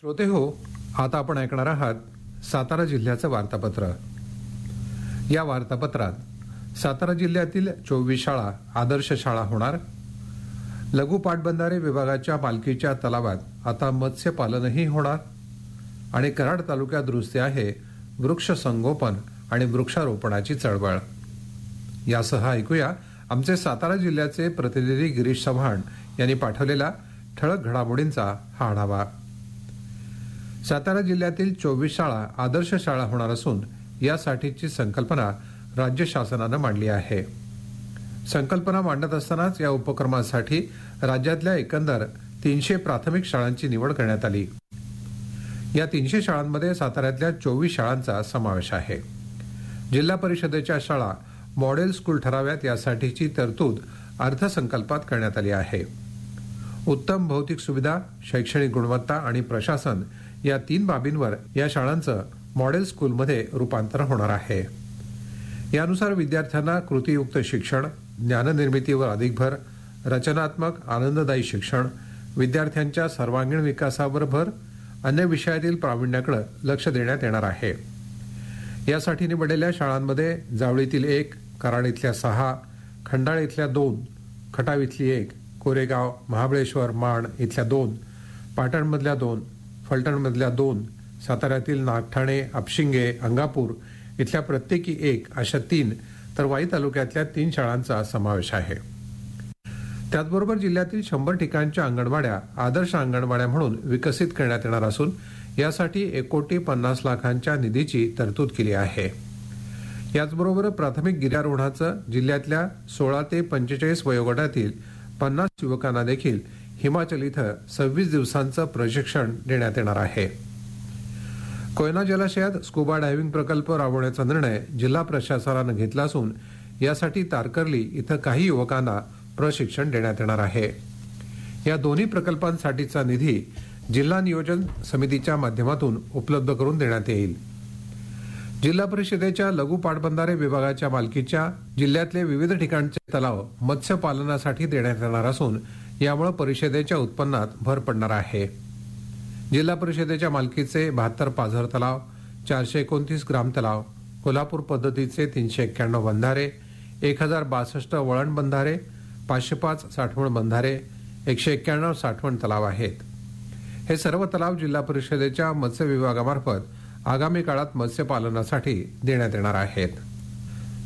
श्रोते हो आता आपण ऐकणार आहात सातारा जिल्ह्याचं वार्तापत्र. या वार्तापत्रात सातारा जिल्ह्यातील चोवीस शाळा आदर्श शाळा होणार. लघु पाटबंधारे विभागाच्या मालकीच्या तलावात आता मत्स्यपालनही होणार. आणि कराड तालुक्यात दुरुस्ती आहे वृक्ष संगोपन आणि वृक्षारोपणाची चळवळ. यासह ऐकूया आमचे सातारा जिल्ह्याचे प्रतिनिधी गिरीश चव्हाण यांनी पाठवलेला ठळक घडामोडींचा हा आढावा. सातारा जिल्ह्यातील चोवीस शाळा आदर्श शाळा होणार असून यासाठीची संकल्पना राज्य शासनानं मांडली आहे. संकल्पना मांडत असतानाच या उपक्रमासाठी राज्यातल्या एकंदर तीनशे प्राथमिक शाळांची निवड करण्यात आली. या तीनशे शाळांमध्ये साताऱ्यातल्या चोवीस शाळांचा समावेश आहे. जिल्हा परिषदेच्या शाळा मॉडेल स्कूल ठराव्यात यासाठीची तरतूद अर्थसंकल्पात करण्यात आली आहे. उत्तम भौतिक सुविधा शैक्षणिक गुणवत्ता आणि प्रशासन या तीन बाबींवर या शाळांचं मॉडेल स्कूलमध्ये रूपांतर होणार आहे. यानुसार विद्यार्थ्यांना कृतीयुक्त शिक्षण ज्ञाननिर्मितीवर अधिक भर रचनात्मक आनंददायी शिक्षण विद्यार्थ्यांच्या सर्वांगीण विकासावर भर अन्य विषयातील प्रावीण्याकडे लक्ष देण्यात येणार आहे. यासाठी निवडलेल्या शाळांमध्ये जावळीतील एक कराड इथल्या सहा खंडाळ इथल्या दोन खटाव इथली एक कोरेगाव महाबळेश्वर माण इथल्या दोन पाटणमधल्या दोन फलटणमधल्या दोन साताऱ्यातील नागठाणे अपशिंगे अंगापूर इथल्या प्रत्येकी एक अशा तीन तर वाई तालुक्यातल्या तीन शाळांचा समावेश आहे. त्याचबरोबर जिल्ह्यातील शंभर ठिकाणच्या अंगणवाड्या आदर्श अंगणवाड्या म्हणून विकसित करण्यात येणार असून यासाठी एक कोटी पन्नास लाखांच्या निधीची तरतूद केली आहे. याचबरोबर प्राथमिक गिर्यारोहणाचं जिल्ह्यातल्या सोळा ते पंचेचाळीस वयोगटातील पन्नास युवकांना देखील हिमाचल इथं सव्वीस दिवसांचं प्रशिक्षण देण्यात येणार आहे. कोयना जलाशयात स्कुबा डायव्हिंग प्रकल्प राबवण्याचा निर्णय जिल्हा प्रशासनानं घेतला असून यासाठी तारकर्ली इथं काही युवकांना प्रशिक्षण देण्यात येणार आहे. या दोन्ही प्रकल्पांसाठीचा निधी जिल्हा नियोजन समितीच्या माध्यमातून उपलब्ध करून देण्यात येईल. जिल्हा परिषदेच्या लघु पाटबंधारे विभागाच्या मालकीच्या जिल्ह्यातले विविध ठिकाणचे तलाव मत्स्यपालनासाठी देण्यात येणार असून यामुळे परिषदेच्या उत्पन्नात भर पडणार आहे. जिल्हा परिषदेच्या मालकीचे बहात्तर पाझर तलाव चारशे एकोणतीस ग्राम तलाव कोल्हापूर पद्धतीचे तीनशे एक्क्याण्णव बंधारे एक हजार बासष्ट वळण बंधारे पाचशे पाच साठवण बंधारे एकशे एक्क्याण्णव साठवण तलाव आहेत. हे सर्व तलाव जिल्हा परिषदेच्या मत्स्य विभागामार्फत आगामी काळात मत्स्यपालनासाठी देण्यात येणार आहेत.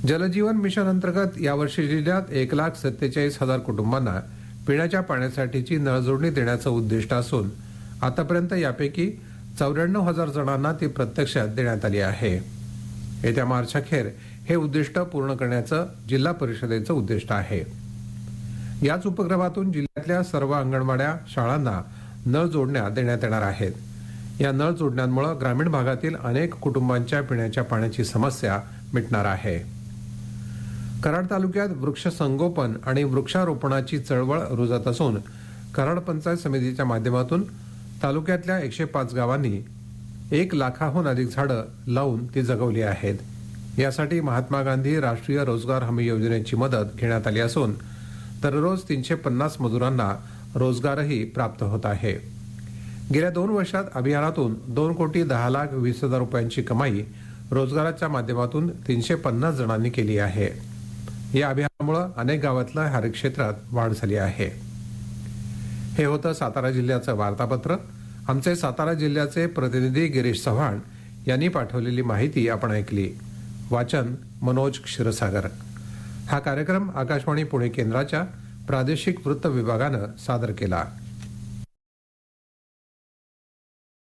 जलजीवन मिशन अंतर्गत यावर्षी जिल्ह्यात एक लाख सत्तेचाळीस हजार कुटुंबांना पिण्याच्या पाण्यासाठीची नळजोडणी देण्याचं उद्दिष्ट असून आतापर्यंत यापैकी चौऱ्याण्णव हजार जणांना ती प्रत्यक्षात देण्यात आली आहे. येत्या मार्च अखेर हे उद्दिष्ट पूर्ण करण्याचं जिल्हा परिषदेचं उद्दिष्ट आहे. याच उपक्रमातून जिल्ह्यातल्या सर्व अंगणवाड्या शाळांना नळ जोडण्या देण्यात येणार आहेत. या नळ जोडण्यांमुळे ग्रामीण भागातील अनेक कुटुंबांच्या पिण्याच्या पाण्याची समस्या मिटणार आहे. कराड तालुक्यात वृक्ष संगोपन आणि वृक्षारोपणाची चळवळ रुजत असून कराड पंचायत समितीच्या माध्यमातून तालुक्यातल्या एकशे पाच गावांनी एक लाखाहून अधिक झाडं लावून ती जगवली आहेत. यासाठी महात्मा गांधी राष्ट्रीय रोजगार हमी योजनेची मदत घेण्यात आली असून दररोज तीनशे पन्नास मजुरांना रोजगारही प्राप्त होत आहे. गेल्या दोन वर्षात अभियानातून दोन कोटी दहा लाख वीस हजार रुपयांची कमाई रोजगाराच्या माध्यमातून तीनशे पन्नास जणांनी केली आहे. या अभियानामुळे अनेक गावातल्या हरित क्षेत्रात वाढ झाली आहे. हे होतं सातारा जिल्ह्याचं वार्तापत्र. आमचे सातारा जिल्ह्याचे प्रतिनिधी गिरीश चव्हाण यांनी पाठवलेली माहिती आपण ऐकली. वाचन मनोज क्षीरसागर. हा कार्यक्रम आकाशवाणी पुणे केंद्राच्या प्रादेशिक वृत्त विभागानं सादर केला.